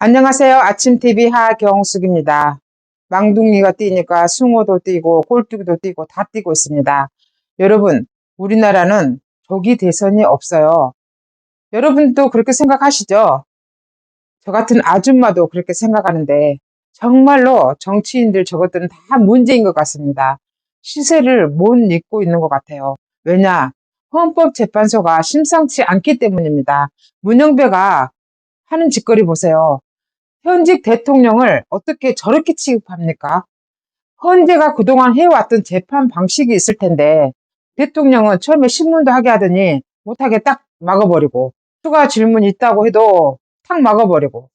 안녕하세요. 아침TV 하경숙입니다. 망둥이가 뛰니까 숭어도 뛰고 꼴뚜기도 뛰고 다 뛰고 있습니다. 여러분, 우리나라는 조기 대선이 없어요. 여러분도 그렇게 생각하시죠? 저 같은 아줌마도 그렇게 생각하는데 정말로 정치인들 저것들은 다 문제인 것 같습니다. 시세를 못 잇고 있는 것 같아요. 왜냐? 헌법재판소가 심상치 않기 때문입니다. 문영배가 하는 짓거리 보세요. 현직 대통령을 어떻게 저렇게 취급합니까? 헌재가 그동안 해왔던 재판 방식이 있을 텐데 대통령은 처음에 신문도 하게 하더니 못하게 딱 막아버리고 추가 질문 있다고 해도 탁 막아버리고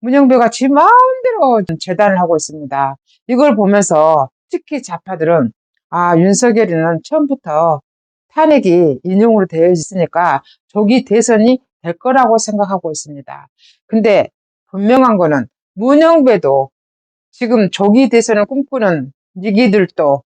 문영배가 지 마음대로 재단을 하고 있습니다. 이걸 보면서 특히 좌파들은 아 윤석열이는 처음부터 탄핵이 인용으로 되어 있으니까 조기 대선이 될 거라고 생각하고 있습니다. 근데 분명한 거는 문영배도 지금 조기 대선을 꿈꾸는 니기들도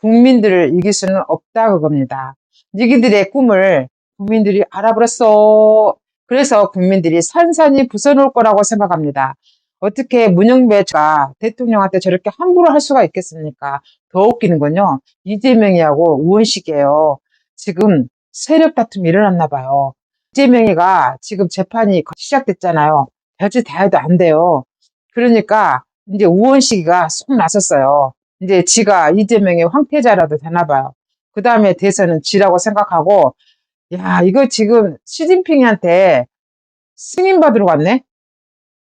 국민들을 이길 수는 없다 그겁니다. 니기들의 꿈을 국민들이 알아버렸어. 그래서 국민들이 산산이 부숴놓을 거라고 생각합니다. 어떻게 문영배가 대통령한테 저렇게 함부로 할 수가 있겠습니까? 더 웃기는 건요. 이재명이하고 우원식이에요. 지금 세력 다툼이 일어났나 봐요. 이재명이가 지금 재판이 시작됐잖아요. 별짓 다 해도 안 돼요. 그러니까 이제 우원식이가 속 나섰어요. 이제 지가 이재명의 황태자라도 되나 봐요. 그 다음에 대선은 지라고 생각하고 야 이거 지금 시진핑한테 승인 받으러 갔네?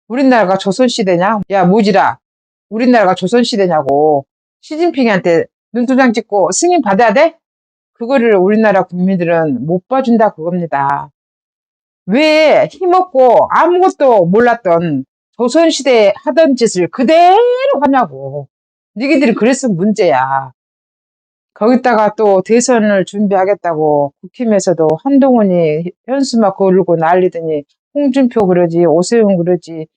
우리나라가 조선시대냐? 야 무지라 우리나라가 조선시대냐고 시진핑한테 눈두장 찍고 승인 받아야 돼? 그거를 우리나라 국민들은 못 봐준다 그겁니다. 왜 힘없고 아무것도 몰랐던 조선시대에 하던 짓을 그대로 하냐고. 니기들이 그랬으면 문제야. 거기다가 또 대선을 준비하겠다고 국힘에서도 한동훈이 현수막 걸고 난리더니 홍준표 그러지 오세훈 그러지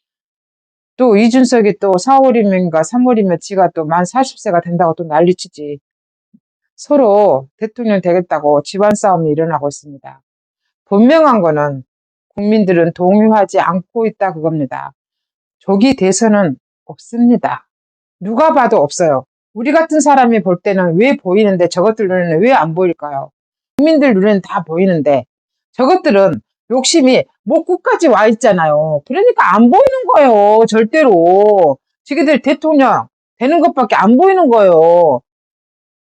또 이준석이 또 4월이면가 3월이면 지가 또 만 40세가 된다고 또 난리치지. 서로 대통령 되겠다고 집안 싸움이 일어나고 있습니다. 분명한 거는 국민들은 동요하지 않고 있다 그겁니다. 조기 대선은 없습니다. 누가 봐도 없어요. 우리 같은 사람이 볼 때는 왜 보이는데 저것들 눈에는 왜 안 보일까요? 국민들 눈에는 다 보이는데 저것들은 욕심이 목구까지 와 있잖아요. 그러니까 안 보이는 거예요. 절대로. 지기들 대통령 되는 것밖에 안 보이는 거예요.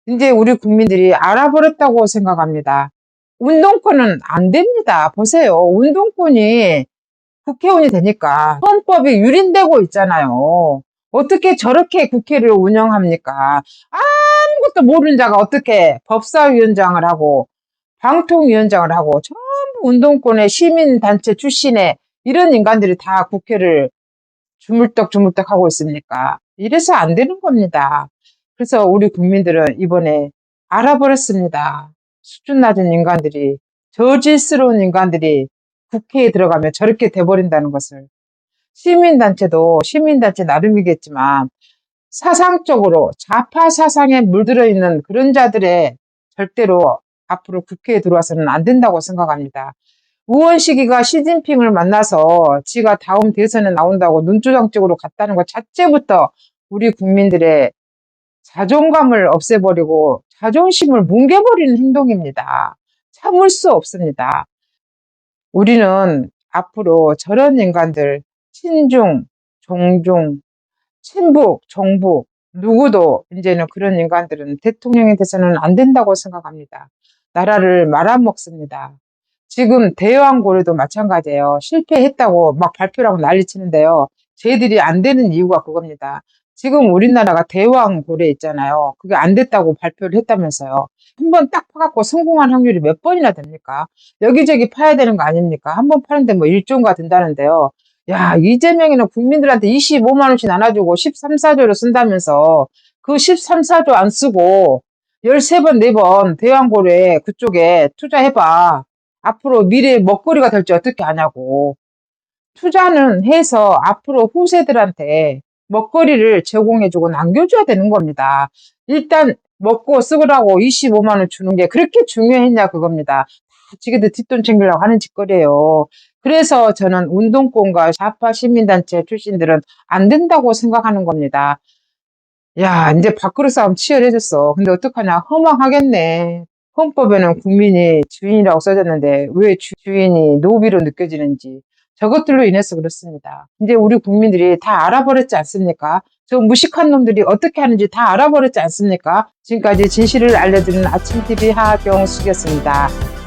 이제 우리 국민들이 알아버렸다고 생각합니다. 운동권은 안 됩니다. 보세요. 운동권이 국회의원이 되니까 헌법이 유린되고 있잖아요. 어떻게 저렇게 국회를 운영합니까? 아무것도 모르는 자가 어떻게 법사위원장을 하고 방통위원장을 하고 전부 운동권의 시민단체 출신의 이런 인간들이 다 국회를 주물떡주물떡 하고 있습니까? 이래서 안 되는 겁니다. 그래서 우리 국민들은 이번에 알아버렸습니다. 수준 낮은 인간들이 저질스러운 인간들이 국회에 들어가면 저렇게 돼버린다는 것을 시민단체도 시민단체 나름이겠지만 사상적으로 좌파 사상에 물들어 있는 그런 자들의 절대로 앞으로 국회에 들어와서는 안 된다고 생각합니다. 우원식이가 시진핑을 만나서 지가 다음 대선에 나온다고 눈조장적으로 갔다는 것 자체부터 우리 국민들의 자존감을 없애버리고 자존심을 뭉개버리는 행동입니다. 참을 수 없습니다. 우리는 앞으로 저런 인간들, 친중, 종중, 친북, 정북, 누구도 이제는 그런 인간들은 대통령이 돼서는 안 된다고 생각합니다. 나라를 말아먹습니다. 지금 대왕고려도 마찬가지예요. 실패했다고 막 발표를 하고 난리 치는데요. 쟤들이 안 되는 이유가 그겁니다. 지금 우리나라가 대왕 고래 있잖아요. 그게 안 됐다고 발표를 했다면서요. 한 번 딱 파갖고 성공한 확률이 몇 번이나 됩니까? 여기저기 파야 되는 거 아닙니까? 한 번 파는데 뭐 1조가 된다는데요. 야, 이재명이는 국민들한테 25만원씩 나눠주고 13, 4조를 쓴다면서 그 13, 4조 안 쓰고 13번, 4번 대왕고래 그쪽에 투자해봐. 앞으로 미래 먹거리가 될지 어떻게 아냐고. 투자는 해서 앞으로 후세들한테 먹거리를 제공해주고 남겨줘야 되는 겁니다. 일단 먹고 쓰으라고 25만원 주는 게 그렇게 중요했냐 그겁니다. 지게들 뒷돈 챙기려고 하는 짓거리예요. 그래서 저는 운동권과 좌파 시민단체 출신들은 안 된다고 생각하는 겁니다. 야, 이제 밥그릇 싸움 치열해졌어. 근데 어떡하냐. 허망하겠네. 헌법에는 국민이 주인이라고 써졌는데 왜 주- 주인이 노비로 느껴지는지 저것들로 인해서 그렇습니다. 이제 우리 국민들이 다 알아버렸지 않습니까? 저 무식한 놈들이 어떻게 하는지 다 알아버렸지 않습니까? 지금까지 진실을 알려드리는 아침TV 하경숙이었습니다.